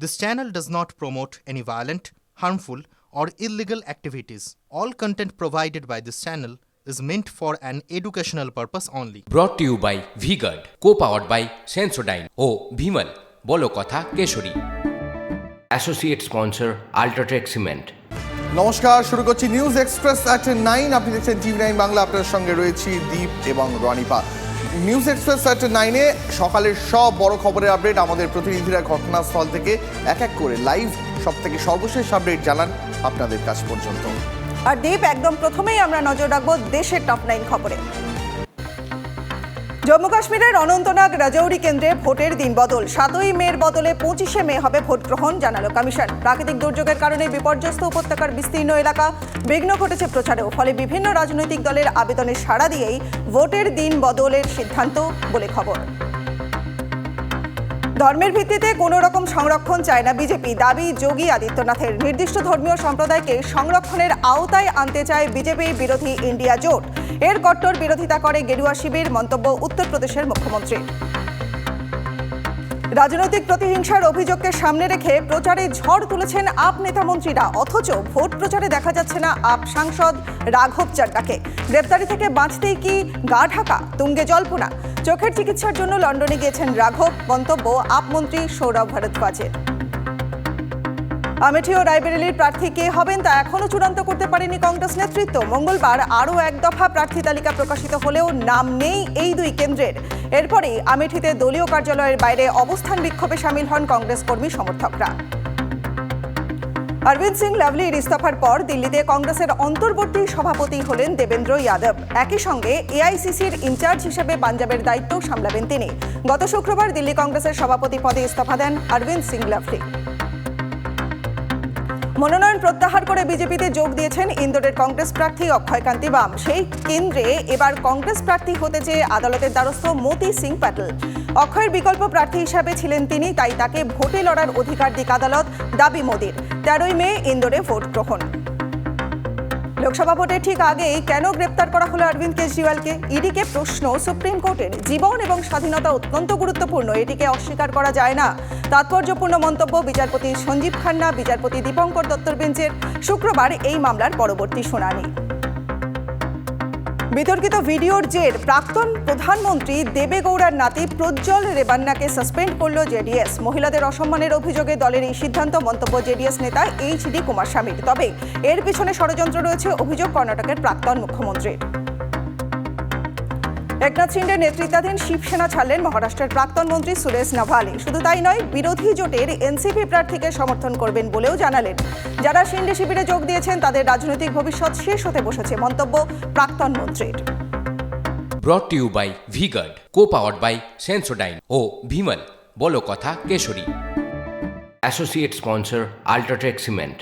This channel does not promote any violent, harmful, or illegal activities. All content provided by this channel is meant for an educational purpose only. To you by V-Guard co powered by Sensodyne ও ভিমল বলো কথা Kesari associate sponsor UltraTech cement নমস্কার শুরু করছি news express at nine আপনি দেখছেন TV nine Bangla আপনার সঙ্গে রয়েছি দীপ এবং রনিপা নিউজ এক্সপ্রেস অ্যাট নাইনে সকালের সব বড় খবরের আপডেট আমাদের প্রতিনিধিরা ঘটনাস্থল থেকে এক এক করে লাইভ সব থেকে সর্বশেষ আপডেট জানান আপনাদের কাছ পর্যন্ত। আর দীপ, একদম প্রথমেই আমরা নজর রাখব দেশের টপ নাইন খবরে। জম্মু কাশ্মীরের অনন্তনাগ রাজৌরি কেন্দ্রে ভোটের দিন বদল। সাতই মের বদলে পঁচিশে মে হবে ভোট গ্রহণ, জানালো কমিশন। প্রাকৃতিক দুর্যোগের কারণে বিপর্যস্ত উপত্যকার বিস্তীর্ণ এলাকা, বিঘ্ন ঘটেছে প্রচারেও, ফলে বিভিন্ন রাজনৈতিক দলের আবেদনে সাড়া দিয়েই ভোটের দিন বদলের সিদ্ধান্ত বলে খবর। ধর্মের ভিত্তিতে কোনো রকম সংরক্ষণ চায় না বিজেপি। দাবি যোগী আদিত্যনাথের। নির্দিষ্ট ধর্মীয় সম্প্রদায়কে সংরক্ষণের আওতায় আনতে চায় বিজেপি বিরোধী ইন্ডিয়া জোট। এর কট্টর বিরোধিতা করে গেরুয়া শিবির, মন্তব্য উত্তরপ্রদেশের মুখ্যমন্ত্রী। রাজনৈতিক প্রতিহিংসার অভিযোগকে সামনে রেখে প্রচারে ঝড় তুলেছেন আপ নেতা মন্ত্রীরা। অথচ ভোট প্রচারে দেখা যাচ্ছে না আপ সাংসদ রাঘব চাড্ডাকে। গ্রেপ্তারি থেকে বাঁচতেই কি গা ঢাকা? তুঙ্গে জল্পনা। চোখের চিকিৎসার জন্য লন্ডনে গিয়েছেন রাঘব, মন্তব্য আপ মন্ত্রী সৌরভ ভারদ্বাজের। আমেঠি ও রায়বেরেলির প্রার্থী কে হবেন তা এখনও চূড়ান্ত করতে পারেনি কংগ্রেস নেতৃত্ব। মঙ্গলবার আরও এক দফা প্রার্থী তালিকা প্রকাশিত হলেও নাম নেই এই দুই কেন্দ্রের। এরপরেই আমেঠিতে দলীয় কার্যালয়ের বাইরে অবস্থান বিক্ষোভে সামিল হন কংগ্রেস কর্মী সমর্থকরা। অরবিন্দ সিং লাভলির ইস্তফার পর দিল্লিতে কংগ্রেসের অন্তর্বর্তী সভাপতি হলেন দেবেন্দ্র যাদব একই সঙ্গে এআইসিসির ইনচার্জ হিসেবে পাঞ্জাবের দায়িত্ব সামলাবেন তিনি। গত শুক্রবার দিল্লি কংগ্রেসের সভাপতি পদে ইস্তফা দেন অরবিন্দ সিং, লাভলি। মনোনয়ন প্রত্যাহার করে বিজেপিতে যোগ দিয়েছেন ইন্দোরের কংগ্রেস প্রার্থী অক্ষয়কান্তি বাম। সেই কেন্দ্রে এবার কংগ্রেস প্রার্থী হতে চেয়ে আদালতের দ্বারস্থ মতি সিং প্যাটেল। অক্ষয়ের বিকল্প প্রার্থী হিসাবে ছিলেন তিনি, তাই তাকে ভোটে লড়ার অধিকার দিক আদালত দাবি মোদির। তেরোই মে ইন্দোরে ভোট গ্রহণ। লোকসভা ভোটের ঠিক আগেই কেন গ্রেপ্তার করা হলো অরবিন্দ কেজরিওয়ালকে? ইডিকে প্রশ্ন সুপ্রিম কোর্টের। জীবন এবং স্বাধীনতা অত্যন্ত গুরুত্বপূর্ণ, এটিকে অস্বীকার করা যায় না। তাৎপর্যপূর্ণ মন্তব্য বিচারপতি সঞ্জীব খান্না, বিচারপতি দীপঙ্কর দত্তর বেঞ্চের। শুক্রবার এই মামলার পরবর্তী শুনানি। বিতর্কিত ভিডিওর জের, প্রাক্তন প্রধানমন্ত্রী দেবেগৌড়ার নাতি প্রজ্জ্বল রেবান্নাকে সাসপেন্ড করল জেডিএস। মহিলাদের অসম্মানের অভিযোগে দলের এই সিদ্ধান্ত, মন্তব্য জেডিএস নেতা এইচ ডি কুমারস্বামীর। তবে এর পিছনে ষড়যন্ত্র রয়েছে, অভিযোগ কর্ণাটকের প্রাক্তন মুখ্যমন্ত্রীর। একনাথ শিন্ডের নেতৃত্বাধীন শিবসেনা ছাড়লেন মহারাষ্ট্রের প্রাক্তন মন্ত্রী সুরেশ নাভালি। শুধু তাই নয় বিরোধী জোটের এনসিপি প্রার্থীকে সমর্থন করবেন বলেও জানালেন। যারা শিন্ডে শিবিরে যোগ দিয়েছেন তাদের রাজনৈতিক ভবিষ্যৎ শেষ হতে বসেছে মন্তব্য প্রাক্তন মন্ত্রীর। Brought to you by V-Guard co powered by Sensodyne ও ভিমল বলো কথা Kesari. Associate sponsor UltraTech cement